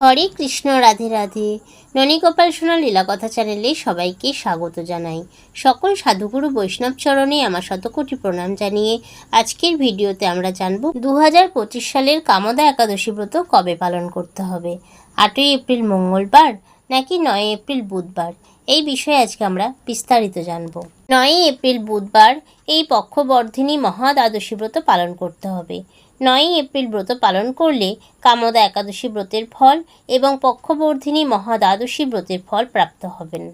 হরে কৃষ্ণ, রাধে রাধে। ননীগোপাল সোনা লীলাকথা চ্যানেলে সবাইকে স্বাগত জানাই। সকল সাধুগুরু বৈষ্ণব চরণে আমার শতকোটি প্রণাম জানিয়ে আজকের ভিডিওতে আমরা জানব দু সালের কামদা একাদশী ব্রত কবে পালন করতে হবে। আটই এপ্রিল মঙ্গলবার নাকি নয় এপ্রিল বুধবার? এই বিষয়ে আজকে আমরা বিস্তারিত জানব। নয়ই এপ্রিল বুধবার এই পক্ষবর্ধিনী মহা দ্বাদশী ব্রত পালন করতে হবে। নয়ই এপ্রিল ব্রত পালন করলে কামদা একাদশী ব্রতের ফল এবং পক্ষবর্ধিনী মহা দ্বাদশী ব্রতের ফল প্রাপ্ত হবেন।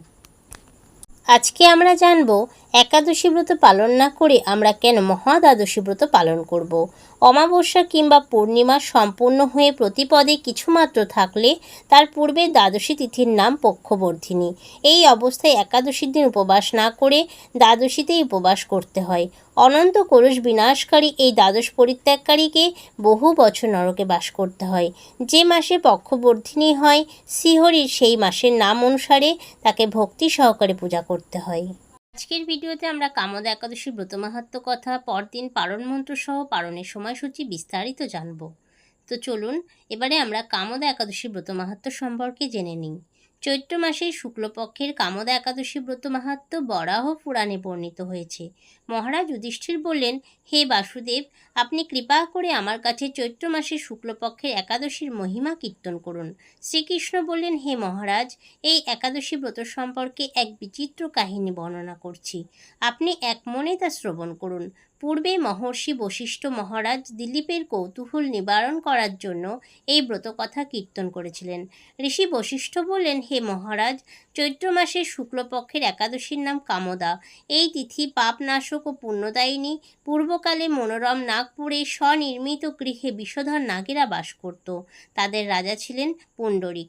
আজকে আমরা জানব, একাদশী ব্রত পালন না করে আমরা কেন মহা দ্বাদশী ব্রত পালন করব? অমাবস্যা কিংবা পূর্ণিমা সম্পূর্ণ হয়ে প্রতিপদে কিছুমাত্র থাকলে তার পূর্বে দ্বাদশী তিথির নাম পক্ষবর্ধিনী। এই অবস্থায় একাদশীর দিন উপবাস না করে দ্বাদশীতেই উপবাস করতে হয়। অনন্ত কলুষ বিনাশকারী এই দ্বাদশ পরিত্যাগকারীকে বহু বছর নরকে বাস করতে হয়। যে মাসে পক্ষবর্ধিনী হয়, শ্রীহরির সেই মাসের নাম অনুসারে তাকে ভক্তি সহকারে পূজা করতে হয়। আজকের ভিডিওতে আমরা কামদ একাদশী ব্রত মাহাত্ম কথা, পরদিন পারণ মন্ত্র সহ পারণের সময়সূচি বিস্তারিত জানব। তো চলুন, এবারে আমরা কামদ একাদশী ব্রত মাহাত্ম সম্পর্কে জেনে নিই। চৈত্র মাসের শুক্লপক্ষের কামদা একাদশী ব্রত মাহাত্ম বরাহ পুরাণে বর্ণিত হয়েছে। মহারাজ যুধিষ্ঠির বললেন, হে বাসুদেব, আপনি কৃপা করে আমার কাছে চৈত্র মাসের শুক্লপক্ষের একাদশীর মহিমা কীর্তন করুন। শ্রীকৃষ্ণ বললেন, হে মহারাজ, এই একাদশী ব্রত সম্পর্কে এক বিচিত্র কাহিনী বর্ণনা করছি। আপনি এক মনে তা শ্রবণ করুন। পূর্বে মহর্ষি বশিষ্ঠ মহারাজ দিলীপের কৌতূহল নিবারণ করার জন্য এই ব্রতকথা কীর্তন করেছিলেন। ঋষি বশিষ্ঠ বললেন হে মহারাজ, চৈত্র মাসের শুক্লপক্ষের একাদশীর নাম কামদা। এই তিথি পাপনাশক ও পুণ্যদায়িনী পূর্বকালে মনোরম নাগপুরে স্বনির্মিত গৃহে বিষধর নাগেরা বাস করত। তাদের রাজা ছিলেন পুণ্ডরিক।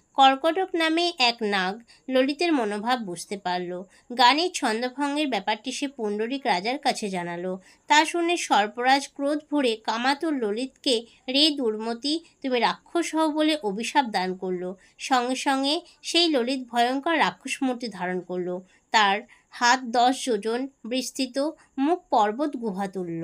কর্কটক নামে এক নাগ ললিতের মনোভাব বুঝতে পারল। গানের ছন্দভঙ্গের ব্যাপারটি সে পুণ্ডরিক রাজার কাছে জানালো। তা শুনে সর্পরাজ ক্রোধ ভরে কামাতুর ললিতকে, রে দুর্মতি, তুমি রাক্ষস হও বলে অভিশাপ দান করল। সঙ্গে সঙ্গে সেই ললিত ভয়ঙ্কর রাক্ষস মূর্তি ধারণ করল। তার হাত দশ যোজন বিস্তৃত, মুখ পর্বত গুহা তুলল।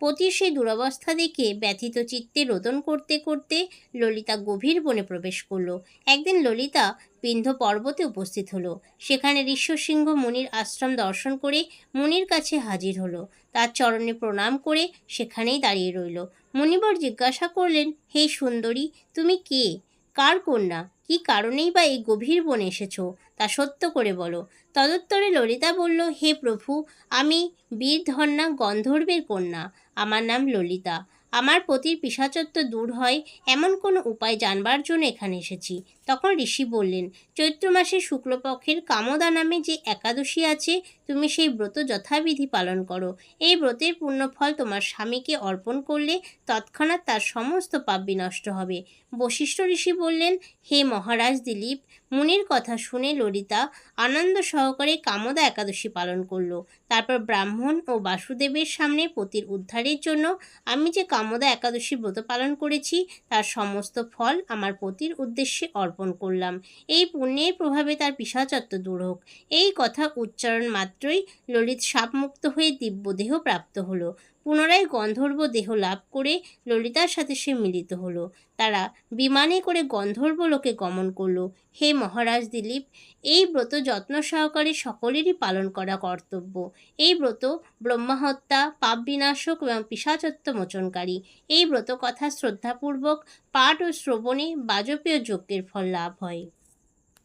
পতির সেই দুরবস্থা দেখে ব্যথিত চিত্তে রোদন করতে করতে ললিতা গভীর বনে প্রবেশ করল। একদিন ললিতা বিন্ধ্য পর্বতে উপস্থিত হলো। সেখানে ঋষ্যসিংহ মুনির আশ্রম দর্শন করে মুনির কাছে হাজির হলো। তার চরণে প্রণাম করে সেখানেই দাঁড়িয়ে রইল। মুনিবর জিজ্ঞাসা করলেন, হে সুন্দরী, তুমি কে? কার কন্যা? কি কারণেই বা এই গভীর বনে এসেছ? তা সত্য করে বলো। তদুত্তরে ললিতা বলল, হে প্রভু, আমি বীরধন্যা গন্ধর্বের কন্যা। আমার নাম ললিতা। আমার পতির পিসাচত্ব দূর হয়, এমন কোনো উপায় জানবার জন্য এখানে এসেছি। তখন ঋষি বললেন, চৈত্র মাসে শুক্লপক্ষের কামদা নামে যে একাদশী আছে তুমি সেই ব্রত যথাবিধি পালন করো। এই ব্রতের পুণ্যফল তোমার স্বামীকে অর্পণ করলে তৎক্ষণাৎ তার সমস্ত পাপ বিনষ্ট হবে। বশিষ্ঠ ঋষি বললেন, হে মহারাজ দিলীপ, মুনির কথা শুনে ললিতা আনন্দ সহকারে কামদা একাদশী পালন করল। তারপর ব্রাহ্মণ ও বাসুদেবের সামনে পতির উদ্ধারের জন্য আমি যে কামদা একাদশী ব্রত পালন করেছি, তার সমস্ত ফল আমার পতির উদ্দেশ্যে অর্পণ করলাম। এই পুণ্যের প্রভাবে তার পিসাচত্ব দূর হোক। এই কথা উচ্চারণ মাত্রই ললিত সাপমুক্ত হয়ে দিব্যদেহ প্রাপ্ত হলো। পুনরায় গন্ধর্ব দেহ লাভ করে ললিতার সাথে সে মিলিত হলো। তারা বিমানে করে গন্ধর্ব লোকে গমন করল। হে মহারাজ দিলীপ, এই ব্রত যত্ন সহকারে সকলেরই পালন করা কর্তব্য। এই ব্রত ব্রহ্মহত্যা পাপ বিনাশক এবং পিসাচত্ব মোচনকারী। এই ব্রত কথা শ্রদ্ধাপূর্বক পাঠ ও শ্রবণে বাজপেয় যজ্ঞের ফল লাভ হয়।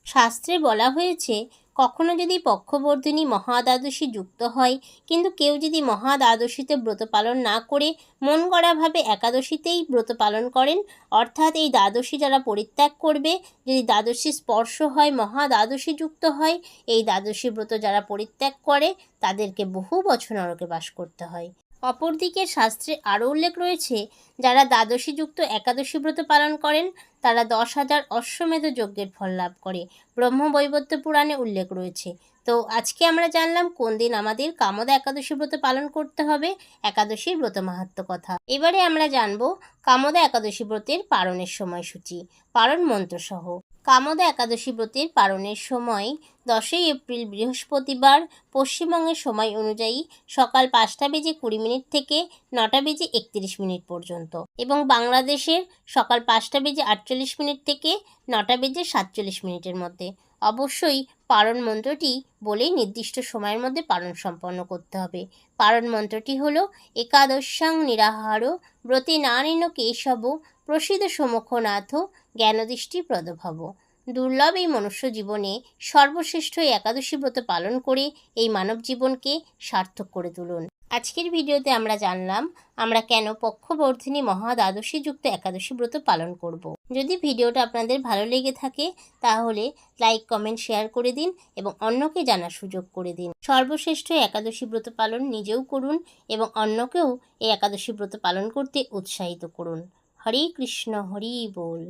শাস্ত্রে বলা হয়েছে কখনো যদি পক্ষবর্ধিনী মহাদ্বাদশী যুক্ত হয়, কিন্তু কেউ যদি মহাদ্বাদশীতে ব্রত পালন না করে, মন গড়াভাবে একাদশীতেই ব্রত পালন করেন। অর্থাৎ এই দ্বাদশী যারা পরিত্যাগ করবে, যদি দ্বাদশী স্পর্শ হয়, মহাদ্বাদশী যুক্ত হয়, এই দ্বাদশী ব্রত যারা পরিত্যাগ করে, তাদেরকে বহু বছর নরকে বাস করতে হয়। অপরদিকে শাস্ত্রে আরও উল্লেখ রয়েছে, যারা দ্বাদশী যুক্ত একাদশী ব্রত পালন করেন তারা দশ হাজার অশ্বমেধ যজ্ঞের ফল লাভ করে। ব্রহ্মবৈবর্ত পুরাণে উল্লেখ রয়েছে। তো আজকে আমরা জানলাম কোন দিন আমাদের কামদা একাদশী ব্রত পালন করতে হবে। একাদশীর ব্রত মাহাত্ম কথা। এবারে আমরা জানব কামদা একাদশী ব্রতের পালনের সময়সূচি পালন মন্ত্রসহ কামদা একাদশী ব্রতের পালনের সময় দশই এপ্রিল বৃহস্পতিবার পশ্চিমবঙ্গের সময় অনুযায়ী সকাল পাঁচটা বেজে কুড়ি মিনিট থেকে নটা বেজে একত্রিশ মিনিট পর্যন্ত এবং বাংলাদেশের সকাল পাঁচটা বেজে আটচল্লিশ মিনিট থেকে নটা বেজে সাতচল্লিশ মিনিটের মধ্যে। অবশ্যই পারণ মন্ত্রটি বলেই নির্দিষ্ট সময়ের মধ্যে পালন সম্পন্ন করতে হবে। পারণ মন্ত্রটি হল, একাদশাং নিরাহার ব্রতে নানিন কেশব প্রসিদ্ধ সমুখনাথ জ্ঞানদৃষ্টি প্রদভব। দুর্লভ এই মনুষ্য জীবনে সর্বশ্রেষ্ঠ একাদশী ব্রত পালন করে এই মানব জীবনকে সার্থক করে তুলুন। আজকের ভিডিওতে আমরা জানলাম, আমরা কেন পক্ষবর্ধিনী মহা দ্বাদশী যুক্ত একাদশী ব্রত পালন করব। যদি ভিডিওটা আপনাদের ভালো লেগে থাকে, তাহলে লাইক, কমেন্ট, শেয়ার করে দিন এবং অন্যকে জানার সুযোগ করে দিন। সর্বশ্রেষ্ঠ একাদশী ব্রত পালন নিজেও করুন এবং অন্যকেও এই একাদশী ব্রত পালন করতে উৎসাহিত করুন। হরে কৃষ্ণ, হরি বল।